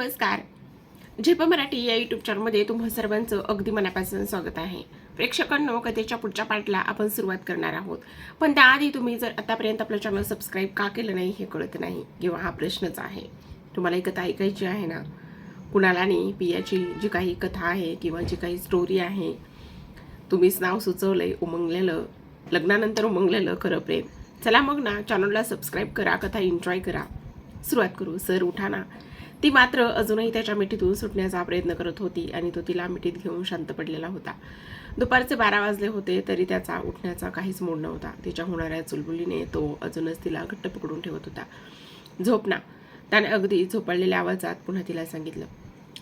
नमस्कार. झेप मराठी या यूट्यूब चॅनलमध्ये तुम्हा सर्वांचं अगदी मनापासून स्वागत आहे. प्रेक्षकांनो कथेच्या पुढच्या पार्टला आपण सुरुवात करणार आहोत. पण त्याआधी तुम्ही जर आतापर्यंत आपलं चॅनल सबस्क्राईब का केलं नाही हे कळत नाही किंवा हा प्रश्नच आहे. तुम्हाला ही कथा ऐकायची आहे ना? कुणाला नाही पियाची जी काही कथा आहे किंवा जी काही स्टोरी आहे तुम्हीच नाव सुचवलं आहे उमंगलेलं लग्नानंतर उमंगलेलं खरं प्रेम. चला मग ना चॅनलला सबस्क्राईब करा कथा एन्जॉय करा. सुरुवात करू. सर उठा ना. ती मात्र अजूनही त्याच्या मिठीतून सुटण्याचा प्रयत्न करत होती आणि तो तिला मिठीत घेऊन शांत पडलेला होता. दुपारचे बारा वाजले होते तरी त्याचा उठण्याचा काहीच मूड नव्हता. तिच्या होणाऱ्या चुलबुलीने तो अजूनच तिला घट्ट पकडून ठेवत होता. झोप ना. त्याने अगदी झोपाळलेल्या आवाजात पुन्हा तिला सांगितलं.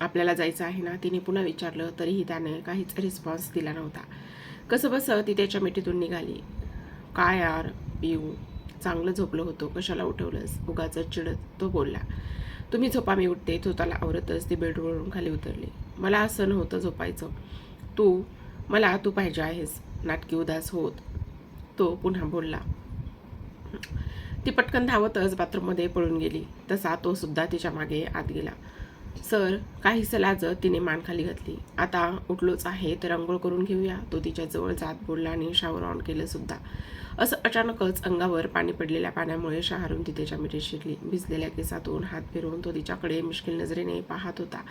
आपल्याला जायचं आहे ना? तिने पुन्हा विचारलं तरीही त्याने काहीच रिस्पॉन्स दिला नव्हता. कसं बसं ती त्याच्या मिठीतून निघाली. काय यार? पिऊ. चांगलं झोपलं होतो. कशाला उठवलंस? उगाच चिडत. तो बोलला. तुम्ही झोपा मी उठते. तो आवरतच ती बेडवरून खाली उतरली. मला असं नव्हतं झोपायचं. तू मला तू पाहिजे आहेस. नाटकी उदास होत तो पुन्हा बोलला. ती पटकन धावतच बाथरूममध्ये पळून गेली. तसा तो सुद्धा तिच्यामागे आत गेला. सर काही लाजत तिने मान खाली घातली. आता उठलोच आहे तर अंघोळ करून घेऊया. तो तिच्या जवळ जात बोलला आणि शावर ऑन केलं सुद्धा. असं अचानकच अंगावर पाणी पडलेल्या पाण्यामुळे शहारून ती त्याच्या मिठीत शिरली. भिजलेल्या केसातून हात फिरवून तो तिच्याकडे मुश्किल नजरेने पाहत होता.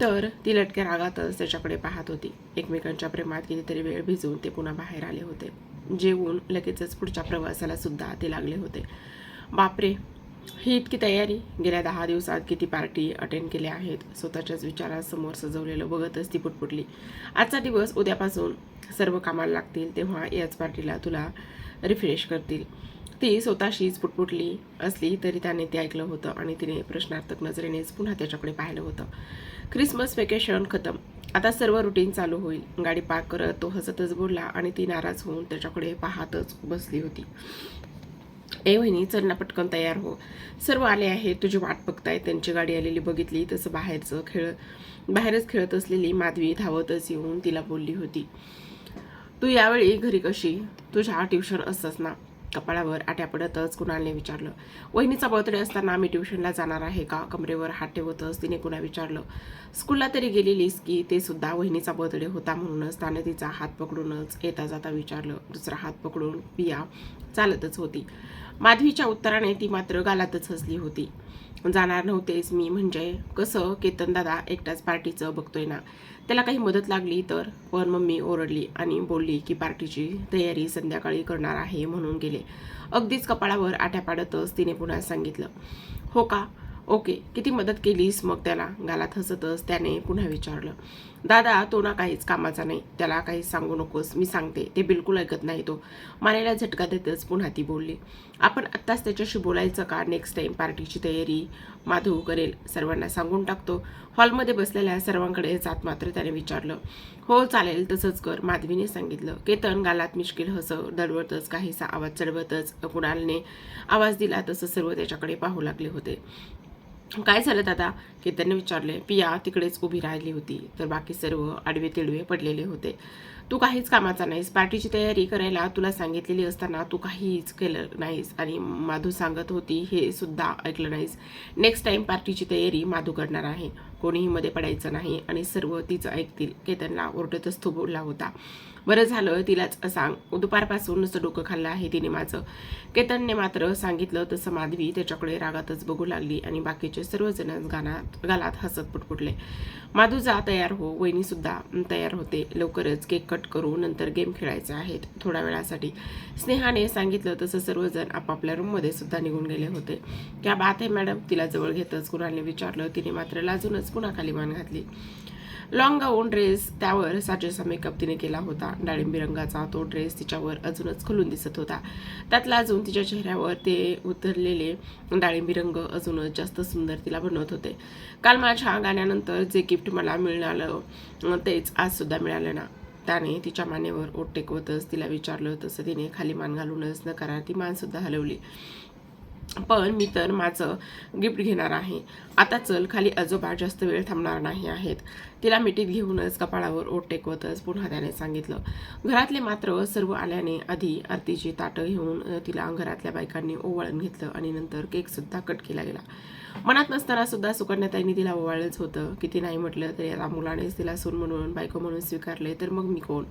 तर ती लटक्या रागातच त्याच्याकडे पाहत होती. एकमेकांच्या प्रेमात कितीतरी वेळ भिजून ते पुन्हा बाहेर आले होते. जेवून लगेचच पुढच्या प्रवासाला सुद्धा ते लागले होते. बापरे! ही इतकी तयारी. गेल्या दहा दिवसात किती पार्टी अटेंड केल्या आहेत? स्वतःच्याच विचारासमोर सजवलेलं बघतच ती पुटपुटली. आजचा दिवस उद्यापासून सर्व कामाला लागतील तेव्हा याच पार्टीला तुला रिफ्रेश करतील. ती स्वतःशीच पुटपुटली असली तरी त्याने ते ऐकलं होतं आणि तिने प्रश्नार्थक नजरेनेच पुन्हा त्याच्याकडे पाहिलं होतं. क्रिसमस वेकेशन खतम. आता सर्व रुटीन चालू होईल. गाडी पार्क करत तो हसतच बोलला आणि ती नाराज होऊन त्याच्याकडे पाहतच बसली होती. ए वहिनी चल ना पटकन तयार हो. सर्व आले आहे तुझी वाट बघताय. त्यांची गाडी आलेली बघितली. तसं बाहेरचं खेळ बाहेरच खेळत असलेली माधवी धावतच येऊन तिला बोलली होती. तू यावेळी घरी कशी? तुझ्या ट्युशन असतास ना कपाळावर आट्या पडतच कुणालने विचारलं. वहिनीचा बर्थडे असताना आम्ही ट्युशनला जाणार आहे का कमरेवर हात ठेवतच तिने कुणा विचारलं. स्कूलला तरी गेलेलीस की? ते सुद्धा वहिनीचा बर्थडे होता म्हणूनच त्याने तिचा हात पकडूनच येता जाता विचारलं. दुसरा हात पकडून पिया चालतच होती. माधवीच्या उत्तराने ती मात्र गालातच हसली होती. जाणार नव्हतेच मी म्हणजे कसं केतन दादा एकटाच पार्टीचं बघतोय ना. त्याला काही मदत लागली तर पण मम्मी ओरडली आणि बोलली की पार्टीची तयारी संध्याकाळी करणार आहे म्हणून गेले. अगदीच कपाळावर आट्या पाडतच तिने पुन्हा सांगितलं हो का? ओके किती मदत केलीस? मग त्याला गालात हसतच त्याने पुन्हा विचारलं दादा तो ना काहीच कामाचा नाही त्याला काही सांगू नकोस मी सांगते ते बिलकुल ऐकत नाही तो. मानेला झटका देतच पुन्हा ती बोलली आपण आत्ताच त्याच्याशी बोलायचं का? नेक्स्ट टाईम पार्टीची तयारी माधव करेल सर्वांना सांगून टाकतो. हॉलमध्ये बसलेल्या सर्वांकडे जात मात्र त्याने विचारलं हो चालेल तसंच कर. माधवीने सांगितलं केतन गालात मिश्किल हस दडवतच काहीसा आवाज चढवतच कुणालने आवाज दिला तसं सर्व त्याच्याकडे पाहू लागले होते. काय झालं दादा? केतनने विचारले पिया तिकडेच उभी राहिली होती तर बाकी सर्व आडवे तिडवे पडलेले होते. तू काहीच कामाचा नाहीस पार्टीची तयारी करायला तुला सांगितलेली असताना तू काहीच केलं नाहीस आणि माधू सांगत होती हे सुद्धा ऐकलं नाहीस. नेक्स्ट टाइम पार्टीची तयारी माधू करणार आहे. कोणीही मध्ये पडायचं नाही आणि सर्व तिचं ऐकतील. केतनला ओरडतच तो बोलला होता. बरं झालं तिलाच सांग. दुपारपासून डोकं खाल्लं आहे तिने माझं. केतनने मात्र सांगितलं तसं माधवी त्याच्याकडे रागातच बघू लागली आणि बाकीचे सर्वजण गानात गालात हसत पुटपुटले. माधू जा तयार हो वहिनीसुद्धा तयार होते. लवकरच केक कट करू नंतर गेम खेळायचे आहेत थोड्या वेळासाठी. स्नेहाने सांगितलं तसं सर्वजण आपापल्या रूममध्ये सुद्धा निघून गेले होते. क्या बात आहे मॅडम? तिला जवळ घेतच कुणाने विचारलं. तिने मात्र लाजूनच पुन्हा खाली मान घातली. लॉंग गाऊन ड्रेस त्यावर साजेसा मेकअप तिने केला होता. डाळिंबी रंगाचा तो ड्रेस तिच्यावर अजूनच खुलून दिसत होता. त्यातला अजून तिच्या चेहऱ्यावर ते उतरलेले डाळिंबी रंग अजूनच जास्त सुंदर तिला बनवत होते. काल माझ्या गाण्यानंतर जे गिफ्ट मला मिळालं तेच आजसुद्धा मिळालं ना. त्याने तिच्या मानेवर ओट टेकवतच तिला विचारलं तसं तिने खाली मान घालूनच नकारार्थी ती मानसुद्धा हलवली. पण मी तर माझं गिफ्ट घेणार आहे. आता चल खाली आजोबा जास्त वेळ थांबणार नाही आहेत. तिला मिठीत घेऊनच कपाळावर ओट टेकवतच पुन्हा त्याने सांगितलं. घरातले मात्र सर्व आल्याने आधी आरतीची ताटं घेऊन तिला घरातल्या बायकांनी ओवाळून घेतलं आणि नंतर केकसुद्धा कट केला गेला. मनात नसताना सुद्धा सुकन्याताईंनी तिला ओवाळलंच होतं. किती नाही म्हटलं तरी आता मुलानेच तिला सून म्हणून बायको म्हणून स्वीकारले तर मग मी कोण?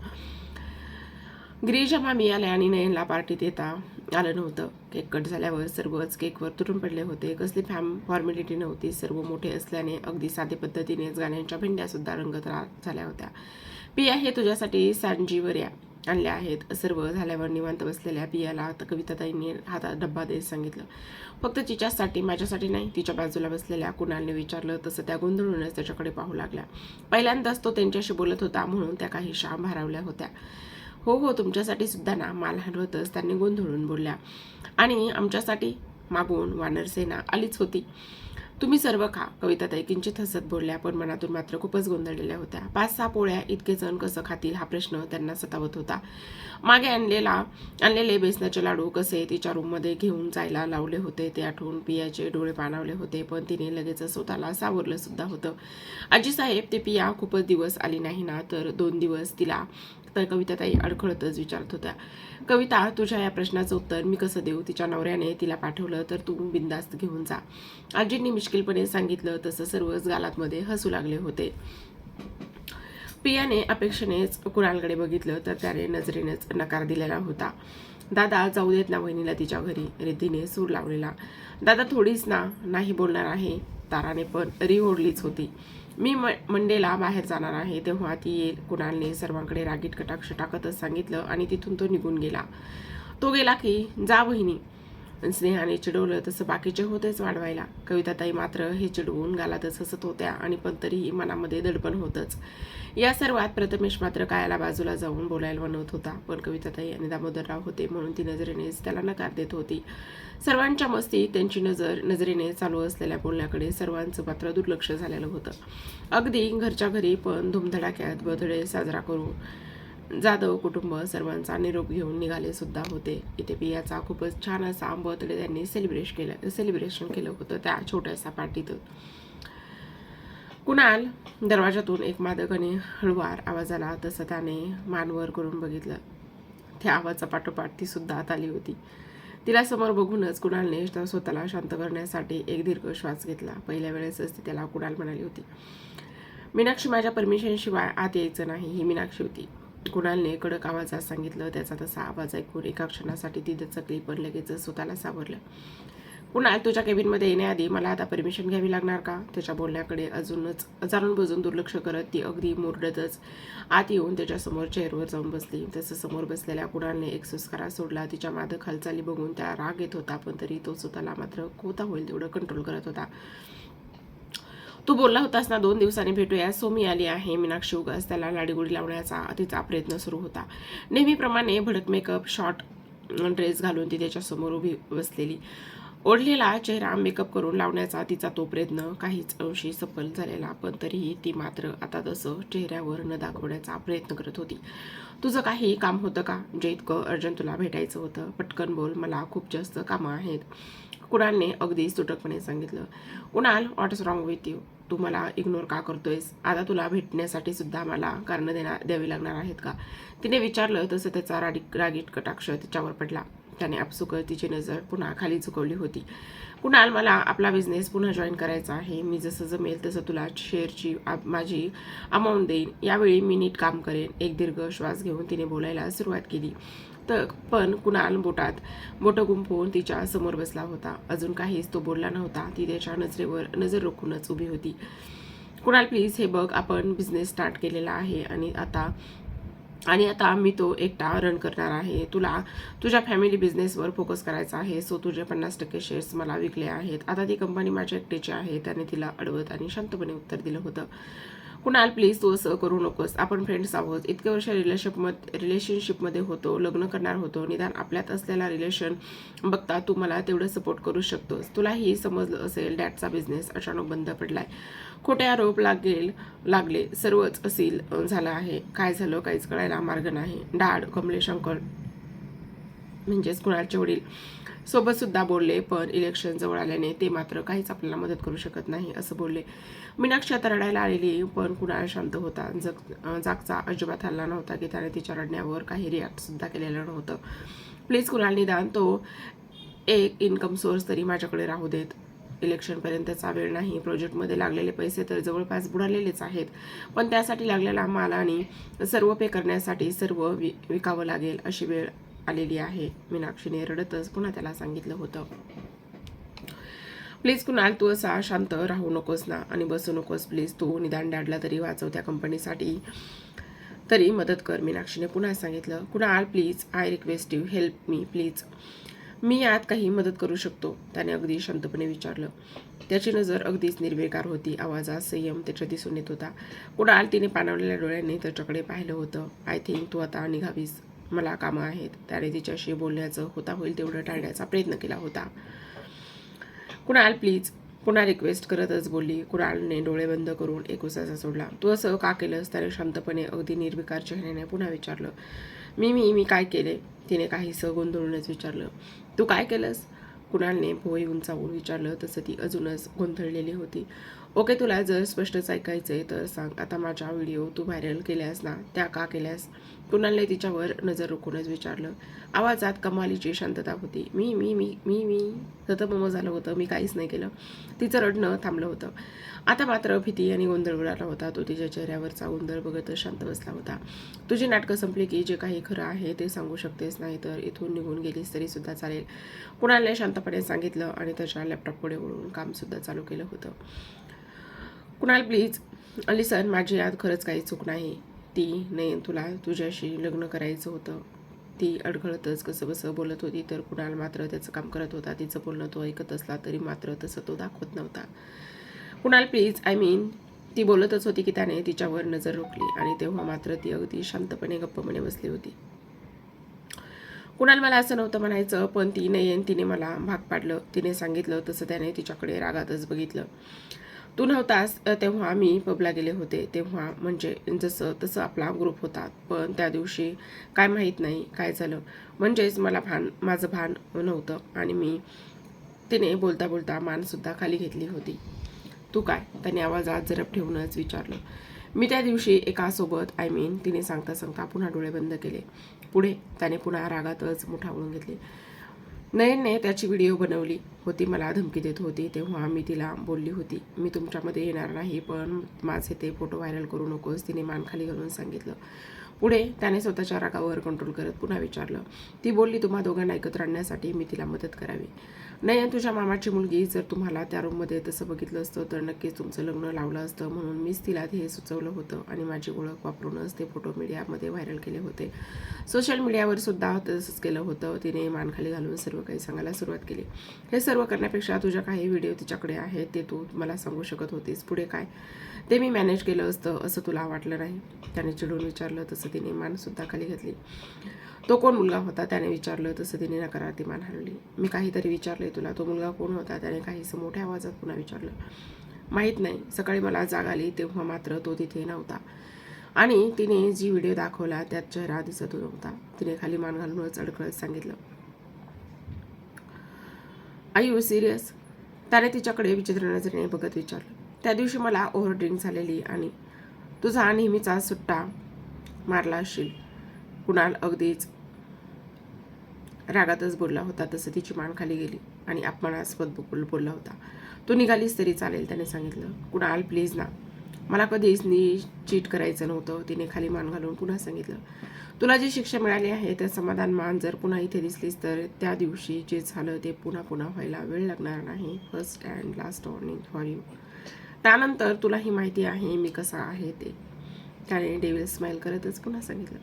गिरीजा मामी आल्या आणि नयनला पार्टीत येता आलं नव्हतं. केक कट झाल्यावर सर्वच केकवर तुटून पडले होते. कसली फॅम फॉर्मॅलिटी नव्हती. सर्व मोठे असल्याने अगदी साधे पद्धतीनेच गाण्यांच्या भेंड्यासुद्धा रंगत रा- झाल्या होत्या. पिया हे तुझ्यासाठी सांजीवर्या आणल्या आहेत. सर्व झाल्यावर निवांत बसलेल्या पियाला आता कविताताईंनी हातात डब्बा देत सांगितलं. फक्त तिच्यासाठी माझ्यासाठी नाही. तिच्या बाजूला बसलेल्या कुणालने विचारलं तसं त्या गोंधळूनच त्याच्याकडे पाहू लागल्या. पहिल्यांदाच तो त्यांच्याशी बोलत होता म्हणून त्या काही शाम भारावल्या होत्या. हो हो तुमच्यासाठी सुद्धा ना माल हलवतच त्यांनी गोंधळून बोलल्या. आणि आमच्यासाठी मागून वानरसेना आलीच होती. तुम्ही सर्व खा कविताताई किंचित हसत बोलल्या पण मनातून मात्र खूपच गोंधळलेल्या होत्या. पाच सहा पोळ्या इतके जण कसं खातील हा प्रश्न त्यांना सतावत होता. मागे आणलेला आणलेले बेसनाचे लाडू कसे तिच्या रूममध्ये घेऊन जायला लावले होते ते आठवून पियाचे डोळे पाणावले होते पण तिने लगेच स्वतःला सावरलं सुद्धा होतं. आजी साहेब ते पिया खूपच दिवस आली नाही ना तर दोन दिवस तिला तर कविताताई अडखळतच विचारत होत्या कविता तुझ्या या प्रश्नाचं उत्तर मी कसं देऊ? तिच्या नवऱ्याने तिला पाठवलं तर तू बिंदास्त घेऊन जा. आजींनी मिश्किलपणे सांगितलं तसं सर्वच गालातमध्ये हसू लागले होते. पियाने अपेक्षेनेच कुणालकडे बघितलं तर त्याने नजरेनेच नकार दिलेला होता. दादा जाऊ देत ना वहिनीला तिच्या घरी. रिद्धीने सूर लावलेला. दादा थोडीच ना नाही बोलणार आहे. ताराने पण री ओढलीच होती. मी म मंडेला बाहेर जाणार आहे तेव्हा ती येईल कुणालने सर्वांकडे रागीट कटाक्ष टाकतच सांगितलं आणि तिथून तो निघून गेला. तो गेला की जा बहिणी स्नेहाने चिडवलं तसं बाकीचे होतेच वाढवायला. कविताताई मात्र हे चिडवून गालातच हसत होत्या आणि पण तरीही मनामध्ये दडपण होतंच. या सर्वात प्रथमेश मात्र कायाला बाजूला जाऊन बोलायला बनवत होता. पण कविताताई आणि दामोदरराव होते म्हणून ती नजरेनेच त्याला नकार देत होती. सर्वांच्या मस्तीत त्यांची नजर नजरेने चालू असलेल्या बोलण्याकडे सर्वांचं मात्र दुर्लक्ष झालेलं होतं. अगदी घरच्या घरी पण धुमधडाक्यात बर्थडे साजरा करू जाधव कुटुंब सर्वांचा निरोप घेऊन निघाले सुद्धा होते. इथे पियाचा खूपच छान असा बर्थडे त्यांनी सेलिब्रेशन केलं सेलिब्रेशन केलं होतं त्या छोट्याशा पार्टीतून. कुणाल दरवाजातून एक मादक आणि हळुवार आवाज आला तसं त्याने मानवर करून बघितलं. त्या आवाजा पाठोपाठ ती सुद्धा आत आली होती. तिला समोर बघूनच कुणालने स्वतःला शांत करण्यासाठी एक दीर्घ श्वास घेतला. पहिल्या वेळेसच ती त्याला कुणाल म्हणाली होती. मीनाक्षी माझ्या परमिशनशिवाय आत यायचं नाही ही मीनाक्षी होती. कुणालने कडक आवाजात सांगितलं. त्याचा तसा आवाज ऐकून एका क्षणासाठी ती दचकली पण लगेच स्वतःला सावरलं. कुणाल तुझ्या केबिनमध्ये येण्याआधी मला आता परमिशन घ्यावी लागणार का? त्याच्या बोलण्याकडे अजूनच जाणून बुजून दुर्लक्ष करत ती अगदी मुरडतच आत येऊन त्याच्यासमोर चेअरवर जाऊन बसली. तसं समोर बसलेल्या कुणालने एक सुस्कारा सोडला. तिच्या मादक हालचाली बघून त्या राग येत होता पण तरी तो स्वतःला मात्र कोता होईल तेवढं कंट्रोल करत होता. तू बोलला होतास ना दोन दिवसांनी भेटूया. सो मी आली आहे मीनाक्षी उगास त्याला लाडीगुडी लावण्याचा तिचा प्रयत्न सुरू होता. नेहमीप्रमाणे भडक मेकअप शॉर्ट ड्रेस घालून ती त्याच्यासमोर उभी बसलेली. ओढलेला चेहरा मेकअप करून लावण्याचा तिचा तो प्रयत्न काहीच अंशी सफल झालेला पण तरीही ती मात्र आता तसं चेहऱ्यावर न दाखवण्याचा प्रयत्न करत होती. तुझं काही काम होतं का? जे इतकं अर्जंट तुला भेटायचं होतं. पटकन बोल मला खूप जास्त कामं आहेत. कुणालने अगदी तुटकपणे सांगितलं. Kunal what is wrong with you तू मला इग्नोर का करतोयस? आता तुला भेटण्यासाठी सुद्धा मला कारणं देणार द्यावी लागणार आहेत का? तिने विचारलं तसं त्याचा राडी रागीट कटाक्ष तिच्यावर पडला. त्याने आपसुक तिची नजर पुन्हा खाली चुकवली होती. कुणाल मला आपला बिझनेस पुन्हा जॉईन करायचा आहे. मी जसं जमेल तसं तुला शेअरची माझी अमाऊंट देईन. यावेळी मी नीट काम करेन. एक दीर्घ श्वास घेऊन तिने बोलायला सुरुवात केली. पण कुणाल बोटात बोटं गुंफवून तिच्या समोर बसला होता. अजून काहीच तो बोलला नव्हता. ती त्याच्या नजरेवर नजर रोखूनच उभी होती. कुणाल प्लीज हे बघ आपण बिझनेस स्टार्ट केलेला आहे आणि आता आणि आता मी तो एकटा रन करणार आहे. तुला तुझ्या फॅमिली बिझनेसवर फोकस करायचा आहे. सो तुझे पन्नास टक्के शेअर्स मला विकले आहेत. आता ती कंपनी माझ्या एकटीची आहे. त्याने तिला अडवत आणि शांतपणे उत्तर दिलं होतं. कुणाल प्लीज तू असं करू नकोस. आपण फ्रेंड्स आहोत. इतके वर्ष रिलेशनशिपमध्ये रिलेशनशिपमध्ये होतो लग्न करणार होतो. निदान आपल्यात असलेला रिलेशन बघता तू मला तेवढं सपोर्ट करू शकतोस. तुलाही समजलं असेल डॅडचा बिझनेस अचानक बंद पडलाय. खोटे आरोप लागेल लागले सर्वच असील झालं आहे. काय झालं काहीच कळायला मार्ग नाही. डाड कमलेश अंकल म्हणजेच कुणालचे वडील. सोबतसुद्धा बोलले पण इलेक्शन जवळ आल्याने ते मात्र काहीच आपल्याला मदत करू शकत नाही असं बोलले. मीनाक्षी आता रडायला आलेली पण कुणाल शांत होता. जग जागचा अजिबात हल्ला नव्हता की त्याने तिच्या रडण्यावर काही रिॲक्टसुद्धा केलेलं नव्हतं. प्लीज कुणाल निदान तो एक इन्कम सोर्स तरी माझ्याकडे राहू देत. इलेक्शनपर्यंतचा वेळ नाही प्रोजेक्टमध्ये लागलेले पैसे तर जवळपास बुडालेलेच आहेत. पण त्यासाठी लागलेला माल आणि सर्व पे करण्यासाठी सर्व वि विकावं लागेल अशी वेळ आलेली आहे. मीनाक्षीने रडतच पुन्हा त्याला सांगितलं होतं. प्लीज कुणाल तू असा शांत राहू नकोस ना आणि बसू नकोस. प्लीज तू निदान डॅडला तरी वाचव त्या कंपनीसाठी. तरी मदत कर मीनाक्षीने पुन्हा सांगितलं. Kunal please I request you help me please. मी यात काही मदत करू शकतो त्याने अगदी शांतपणे विचारलं. त्याची नजर अगदीच निर्विकार होती. आवाजात संयम त्याच्या दिसून येत होता. कुणाल तिने पाणवलेल्या डोळ्यांनी त्याच्याकडे पाहिलं होतं. आय थिंक तू आता निघावीस. मला कामं आहेत. त्याने तिच्याशी बोलण्याचं होता होईल तेवढं टाळण्याचा प्रयत्न केला होता. कुणाल प्लीज पुन्हा रिक्वेस्ट करतच बोलली. कुणालने डोळे बंद करून एक उसाचा सोडला. तू असं का केलंस? त्याने शांतपणे अगदी निर्विकार चेहऱ्याने पुन्हा विचारलं. मी मी मी काय केले? तिने काहीसं गोंधळूनच विचारलं. तू काय केलंस? कुणालने भोई उंचावून विचारलं. तसं ती अजूनच गोंधळलेली होती. ओके तुला जर स्पष्टच ऐकायचं आहे तर सांग. आता माझ्या व्हिडिओ तू व्हायरल केल्यास ना? त्या का केल्यास? कुणालने तिच्यावर नजर रोखूनच विचारलं. आवाजात कमालीची शांतता होती. मी मी मी मी मी. मम झालं होतं. मी काहीच नाही केलं. तिचं रडणं थांबलं होतं. आता मात्र भीती आणि गोंधळ उडाला होता. तो तिच्या चेहऱ्यावरचा गोंधळ बघतच शांत बसला होता. तुझी नाटकं संपली की जे काही खरं आहे ते सांगू शकतेस नाही तर इथून निघून गेलीस तरी सुद्धा चालेल. कुणालने शांतपणे सांगितलं आणि त्याच्या लॅपटॉप पुढे वळून कामसुद्धा चालू केलं होतं. कुणाल प्लीज अली सर माझी यात खरंच काही चूक नाही. ती नाही तुला तुझ्याशी लग्न करायचं होतं. ती अडखळतच कसं बसं बोलत होती तर कुणाल मात्र त्याचं काम करत होता. तिचं बोलणं तो ऐकत असला तरी मात्र तसं तो दाखवत नव्हता. कुणाल प्लीज आय मीन ती बोलतच होती की त्याने तिच्यावर नजर रोखली आणि तेव्हा मात्र ती अगदी शांतपणे गप्पपणे बसली होती. कुणाल मला असं नव्हतं म्हणायचं पण ती नयन तिने मला भाग पाडलं. तिने सांगितलं तसं त्याने तिच्याकडे रागातच बघितलं. तू नव्हतास तेव्हा मी पबला गेले होते. तेव्हा म्हणजे जसं तसं आपला ग्रुप होता. पण त्या दिवशी काय माहीत नाही काय झालं. म्हणजेच मला भान माझं भान नव्हतं आणि मी तिने बोलता बोलता मानसुद्धा खाली घेतली होती. तू काय? त्याने आवाजात जरब ठेवूनच विचारलं. मी त्या दिवशी एकासोबत आय मीन तिने सांगता सांगता पुन्हा डोळे बंद केले. पुढे त्याने पुन्हा रागातच मोठा वळून घेतली. नयनने त्याची व्हिडिओ बनवली होती मला धमकी देत होती तेव्हा मी तिला बोलली होती मी तुमच्यामध्ये येणार नाही पण माझे ते फोटो व्हायरल करू नकोस तिने मान खाली घालून सांगितलं. पुढे त्याने स्वतःच्या रागावर कंट्रोल करत पुन्हा विचारलं ती बोलली तुम्हा दोघांना एकत्र आणण्यासाठी मी तिला मदत करावी. नाही तुझ्या मामाची मुलगी जर तुम्हाला त्या रूममध्ये तसं बघितलं असतं तर नक्कीच तुमचं लग्न लावलं असतं. म्हणून मीच तिला हे सुचवलं होतं. आणि माझी ओळख वापरूनच ते फोटो मीडियामध्ये व्हायरल केले होते. सोशल मीडियावर सुद्धा तसंच केलं होतं. तिने मानखाली घालून सर्व काही सांगायला सुरुवात केली. हे सर्व करण्यापेक्षा तुझ्या काही व्हिडिओ तिच्याकडे आहेत ते तू मला सांगू शकत होतीस. पुढे काय? ते मी मॅनेज केलं असतं असं तुला वाटलं नाही. त्याने चिडून विचारलं तसं तिने मानसुद्धा खाली घेतली. तो कोण मुलगा होता? त्याने विचारलं तसं तिने नकारार्थी मान हलवली मी काहीतरी विचारले तुला. तो मुलगा कोण होता? त्याने काहीसं मोठ्या आवाजात पुन्हा विचारलं. माहीत नाही. सकाळी मला जाग आली तेव्हा मात्र तो तिथे नव्हता. आणि तिने जी व्हिडिओ दाखवला त्यात चेहरा दिसत नव्हता. तिने खाली मान घालूनच अडकळत सांगितलं. आय यू सिरियस त्याने तिच्याकडे विचित्र नजरेने बघत विचारलं. त्या दिवशी मला ओव्हर ड्रिंक झालेली आणि तुझा नेहमीचा सुट्टा मारला असशील. कुणाल अगदीच रागातच बोलला होता तसं तिची मान खाली गेली आणि अपमानास्पद बोल बोलला होता. तू निघालीस तरी चालेल त्याने सांगितलं. कुणाल प्लीज ना. मला कधीच नी चीट करायचं नव्हतं. तिने खाली मान घालून पुन्हा सांगितलं. तुला जी शिक्षा मिळाली आहे त्या समाधान मान जर पुन्हा इथे दिसलीस तर त्या दिवशी जे झालं ते पुन्हा पुन्हा व्हायला वेळ लागणार नाही. First and last warning for you त्यानंतर तुलाही माहिती आहे मी कसा आहे ते. त्याने डेविल स्माईल करतच पुन्हा सांगितलं.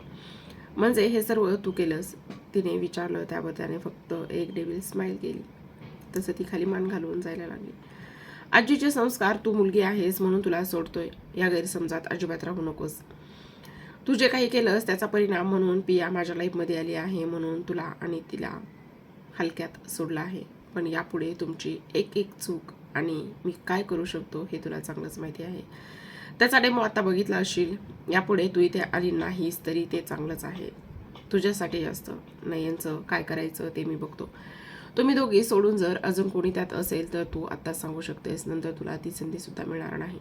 म्हणजे हे सर्व तू केलंस तिने विचारलं त्यावर त्याने फक्त एक डेविल स्माईल केली. तसं ती खाली मान घालून जायला लागली. आजीचे संस्कार तू मुलगी आहेस म्हणून तुला सोडतोय. या गैरसमजात अजिबात राहू नकोस. तू जे काही केलंस त्याचा परिणाम म्हणून पिया माझ्या लाईफमध्ये आली आहे म्हणून तुला आणि तिला हलक्यात सोडलं आहे. पण यापुढे तुमची एक एक चूक आणि मी काय करू शकतो हे तुला चांगलंच माहिती आहे. त्याचा डेमो आता बघितला असशील यापुढे तू इथे आली नाहीस तरी ते चांगलंच आहे. तुझ्यासाठी जास्त नयनचं काय करायचं ते मी बघतो. तुम्ही दोघी सोडून जर अजून कोणी त्यात असेल तर तू आत्ताच सांगू शकतेस. नंतर तुला ती संधीसुद्धा मिळणार नाही.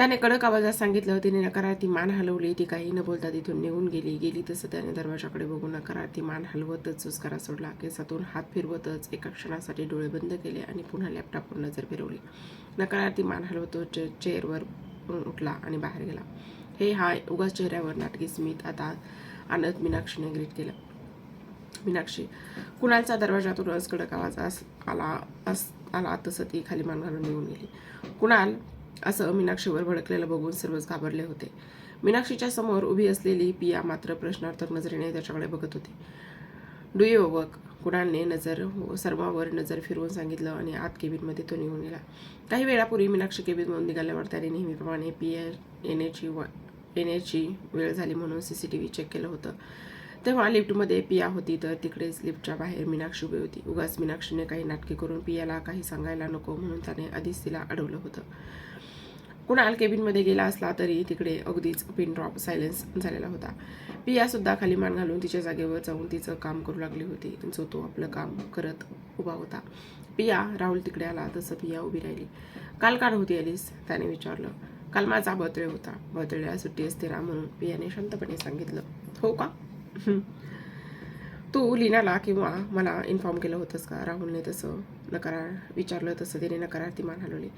त्याने कडक आवाजात सांगितलं तिने नकारार्थी मान हलवली ती काही न बोलता तिथून निघून गेली. गेली तसं त्याने दरवाजाकडे बघून नकारार्थी मान हलवतच सुस्कारा सोडला. केसातून हात फिरवतच एका क्षणासाठी डोळे बंद केले आणि पुन्हा लॅपटॉपवर नजर फिरवली. नकारार्थी मान हलवतो चे चेअरवर उठला आणि बाहेर गेला. हे हा उगाच चेहऱ्यावर नाटकी स्मित आता आणत मीनाक्षीने ग्रीट केलं. मीनाक्षी कुणालचा दरवाजातूनच कडक आवाज आला अस आला तसं ती खाली मान घालून निघून गेली. कुणाल असं मीनाक्षीवर भडकलेलं बघून सर्वच घाबरले होते. मीनाक्षीच्या समोर उभी असलेली पिया मात्र प्रश्नार्थक नजरेने त्याच्याकडे बघत होती. डू यू वर्क कुणालने नजर सर्वांवर नजर फिरवून सांगितलं आणि आत केबिनमध्ये तो निघून गेला. काही वेळापूर्वी मीनाक्षी केबिनमधून निघाल्यावर त्याने नेहमीप्रमाणे पिया येण्याची व येण्याची वेळ झाली म्हणून C C T V check केलं होतं. तेव्हा लिफ्टमध्ये पिया होती तर तिकडेच लिफ्टच्या बाहेर मीनाक्षी उभी होती. उगाच मीनाक्षीने काही नाटके करून पियाला काही सांगायला नको म्हणून त्याने आधीच तिला अडवलं होतं. कुणाल केबिनमध्ये गेला असला तरी तिकडे अगदीच पिन ड्रॉप सायलेन्स झालेला होता. पियासुद्धा खाली मान घालून तिच्या जागेवर जाऊन तिचं काम करू लागली होती. जो तो आपलं काम करत उभा होता. पिया राहुल तिकडे आला तसं पिया उभी राहिली. काल का नव्हती आलीस त्याने विचारलं. काल माझा बर्थडे होता. बर्थडेला सुट्टी असते ना म्हणून पियाने शांतपणे सांगितलं. हो का? तू लीनाला किंवा मला इन्फॉर्म केलं होतंस का? राहुलने तसं नकारा विचारलं तसं तिने नकारार्थी मान हलवली.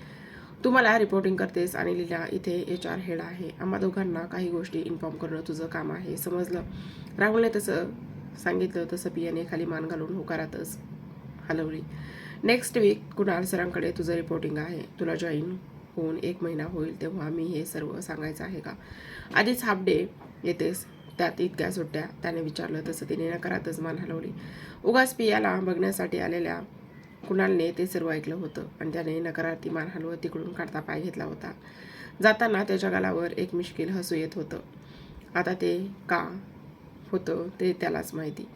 तू मला रिपोर्टिंग करतेस आणि लीला इथे एच आर हेड आहे. आम्हा दोघांना काही गोष्टी इन्फॉर्म करणं तुझं काम आहे. समजलं? राहुलने तसं सांगितलं तसं पियाने खाली मान घालून होकारातच हलवली. नेक्स्ट वीक कुणाल सरांकडे तुझं रिपोर्टिंग आहे. तुला जॉईन होऊन एक महिना होईल तेव्हा मी हे सर्व सांगायचं आहे का? आधीच हाफ डे येतेस. त्यात इतक्या सुट्ट्या. त्याने विचारलं तसं तिने नकारातच मान हलवली. उगाच पियाला बघण्यासाठी आलेल्या कुणालने ते सर्व ऐकलं होतं आणि त्याने नकारार्थी मान व तिकडून काढता पाय घेतला होता. जाताना त्याच्या गालावर एक मिश्किल हसू येत होतं. आता ते का होतं ते त्यालाच माहिती.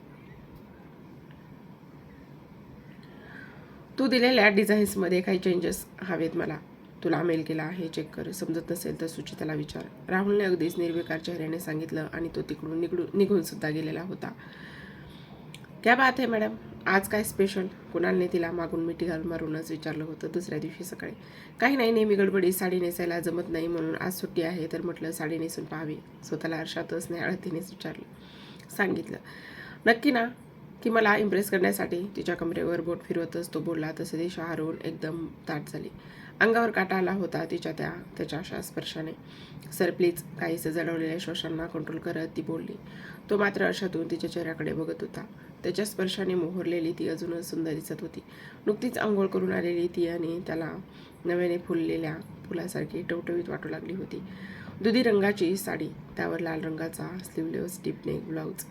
तू दिलेल्या डिझाईन्समध्ये काही चेंजेस हवेत मला. तुला मेल केला आहे चेक कर. समजत नसेल तर सुचिताला विचार. राहुलने अगदीच निर्विकार चेहऱ्याने सांगितलं आणि तो तिकडून निघडून निघून सुद्धा गेलेला होता. क्या बात आहे मॅडम आज काय स्पेशल कुणालने तिला मागून मिठी घालून मारूनच विचारलं होतं दुसऱ्या दिवशी सकाळी. काही नाही नेहमी गडबडीत साडी नेसायला जमत नाही म्हणून आज सुट्टी आहे तर म्हटलं साडी नेसून पाहावी. स्वतःला आरशातच न्याळतीनेच विचारलं. सांगितलं. नक्की ना की मला इम्प्रेस करण्यासाठी तिच्या कमरेवर बोट फिरवतच तो बोलला तसे ती शहारून एकदम ताट झाली. अंगावर काटा आला होता तिच्या त्या त्याच्या अशा स्पर्शाने. सर प्लीज काहीसं जडवलेल्या श्वासांना कंट्रोल करत ती बोलली. तो मात्र अशातून तिच्या चेहऱ्याकडे बघत होता. त्याच्या स्पर्शाने मोहरलेली ती अजूनच सुंदर दिसत होती. नुकतीच आंघोळ करून आलेली ती आणि त्याला नव्याने फुललेल्या फुलासारखी टवटवीत वाटू लागली होती. दुधी रंगाची साडी त्यावर लाल रंगाचा स्लीवलेस डीपनेक ब्लाऊज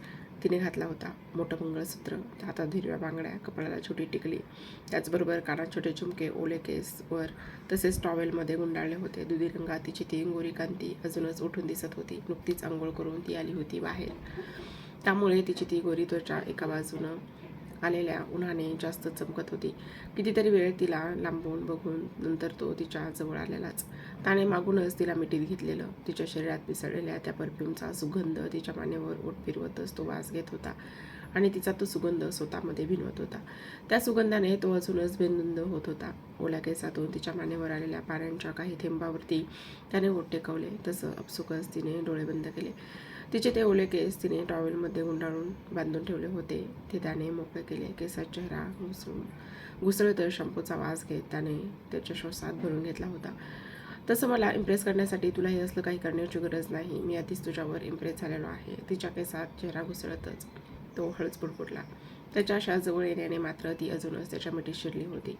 तिने घातला होता. मोठं मंगळसूत्र हातात हिरव्या बांगड्या कपाळाला छोटी टिकली. त्याचबरोबर कानात छोटे झुमके ओले केसवर तसेच टॉवेलमध्ये गुंडाळले होते. दुधी रंगात तिची ती गोरी कांती अजूनच उठून दिसत होती. नुकतीच आंघोळ करून ती आली होती बाहेर. त्यामुळे तिची ती गोरी त्वचा एका बाजूनं आलेल्या उन्हाने जास्त चमकत होती. कितीतरी वेळ तिला लांबून बघून नंतर तो तिच्या जवळ आलेलाच. त्याने मागूनच तिला मिठीत घेतलेलं. तिच्या शरीरात मिसळलेल्या त्या परफ्यूमचा सुगंध तिच्या मानेवर ओट फिरवतच तो वास घेत होता आणि तिचा तो सुगंध स्वतःमध्ये भिनवत होता. त्या सुगंधाने तो अजूनच बेंदुंद होत होता. ओल्या केसातून तिच्या मानेवर आलेल्या पाऱ्यांच्या काही थेंबावरती त्याने ओट टेकवले. तसं अपसुकच तिने डोळे बंद केले. तिचे ते ओले केस तिने टॉवेलमध्ये गुंडाळून बांधून ठेवले होते. ते त्याने मोकळे केले. केसात चेहरा घुसळून घुसळत शॅम्पूचा वास घेत त्याने त्याच्या श्वासात भरून घेतला होता. तसं मला इम्प्रेस करण्यासाठी तुला हे असलं काही करण्याची गरज नाही. मी आधीच तुझ्यावर इम्प्रेस झालेलो आहे. तिच्या केसात चेहरा घुसळतच तो हळूच पुडपुडला त्याच्या अशा जवळ येण्याने मात्र ती अजूनच त्याच्या मिठीत शिरली होती.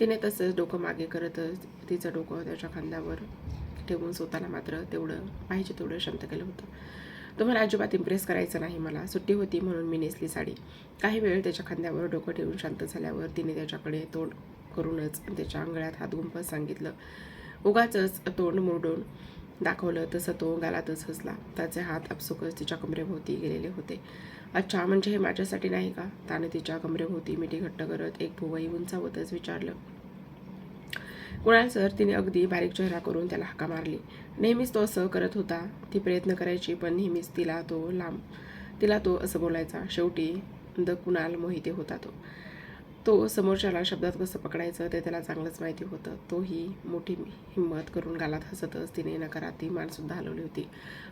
तिने तसंच डोकं मागे करतच तिचं डोकं त्याच्या खांद्यावर ठेवून स्वतःला मात्र तेवढं पाहिजे तेवढं शांत केलं होतं. तुम्हाला अजिबात इम्प्रेस करायचं नाही मला. सुट्टी होती म्हणून मी नेसली साडी. काही वेळ त्याच्या खांद्यावर डोकं ठेवून शांत झाल्यावर तिने त्याच्याकडे तोंड करूनच त्याच्या अंगळ्यात हात गुंफत सांगितलं. उगाचच तोंड मुरडून दाखवलं तसं तो गालातच हसला. त्याचे हात आपसुकच तिच्या कमरेभोवती गेलेले होते. अच्छा म्हणजे हे माझ्यासाठी नाही का? त्याने तिच्या कमरेभोवती मिठी घट्ट करत एक भुवई उंचावतच विचारलं. कुणाल सर तिने अगदी बारीक चेहरा करून त्याला हाका मारली. नेहमीच तो असं करत होता. ती प्रयत्न करायची पण नेहमीच तिला तो लांब तिला तो असं बोलायचा. शेवटी द कुणाल मोहिते होता तो. तो समोरच्याला शब्दात कसं पकडायचं ते त्याला चांगलंच माहिती होतं. तोही मोठी हिंमत करून गालात हसतच तिने नकारात ती मानसुद्धा हलवली होती.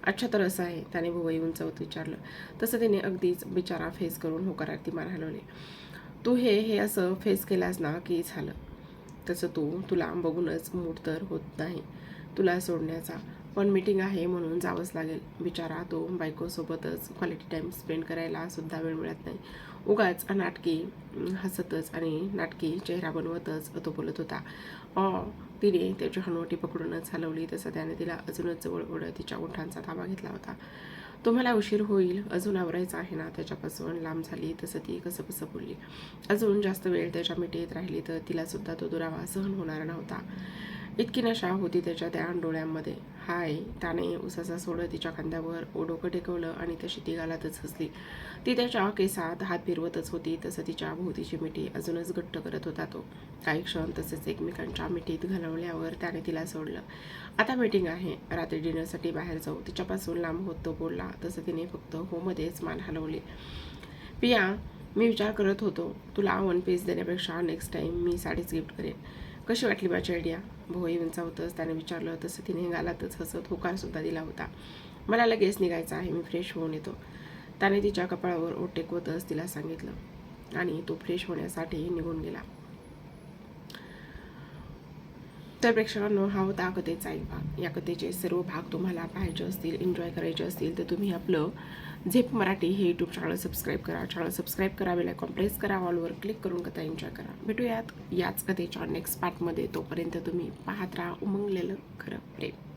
अच्छा तर असं आहे त्याने भुवई उंचवत विचारलं. तसं तिने अगदीच बिचारा फेस करून होकारात ती मान हलवली. तू हे हे असं फेस केलास ना की झालं? तसं तू तुला बघूनच मूड तर होत नाही. तुला सोडण्याचा पण मीटिंग आहे म्हणून जावंच लागेल. बिचारा तो बायकोसोबतच क्वालिटी टाईम स्पेंड करायला सुद्धा वेळ मिळत नाही. उगाच नाटकी हसतच आणि नाटकी चेहरा बनवतच तो बोलत होता. ऑ तिने त्याची हनुवटी पकडूनच हलवली तसं त्याने तिला अजूनच जवळ ओढत तिच्या ओठांचा ताबा घेतला होता. तुम्हाला उशीर होईल. अजून आवरायचं आहे ना त्याच्यापासून. लांब झाली तसं ती कसं कसं बोलली. अजून जास्त वेळ त्याच्या मिठीत राहिली तर तिलासुद्धा तो दुरावा सहन होणार नव्हता. इतकी नशा होती त्याच्या त्या डोळ्यांमध्ये. हाय त्याने उसाचा सोडं तिच्या खांद्यावर ओडोकं टेकवलं आणि तशी ती गालातच हसली. ती त्याच्या केसात हात फिरवतच होती. तसं तिच्या भोवतीची मिठी अजूनच घट्ट करत होता तो. काही क्षण तसेच एकमेकांच्या मिठीत घालवल्यावर त्याने तिला सोडलं. आता मीटिंग आहे. रात्री डिनरसाठी बाहेर जाऊ. तिच्यापासून लांब होत तो बोलला. तसं तिने फक्त होमध्येच मान हलवली. पिया मी विचार करत होतो. तुला वन पीस देण्यापेक्षा नेक्स्ट टाईम मी साडीच गिफ्ट करेन. कशी वाटली माझी आयडिया भोई उंचावतंच त्याने विचारलं. तसं तिने गालातच हसत होकारसुद्धा दिला होता. मला लगेच निघायचं आहे. मी फ्रेश होऊन येतो. त्याने तिच्या कपाळावर ओट टेकवतच तिला सांगितलं. आणि तो फ्रेश होण्यासाठी निघून गेला. तर प्रेक्षकांनो हा होता कथेचा एक भाग. या कथेचे सर्व भाग तुम्हाला पाहायचे असतील एन्जॉय करायचे असतील तर तुम्ही आपलं झेप मराठी हे यूट्यूब चॅनल सबस्क्राईब करा. चॅनल सबस्क्राईब करा बेल प्रेस करा ऑलवर क्लिक करून कथा एन्जॉय करा. भेटूयात याच कथेच्या नेक्स्ट पार्टमध्ये तोपर्यंत तुम्ही पाहत राहा. उमंगलेलं खरं प्रेम.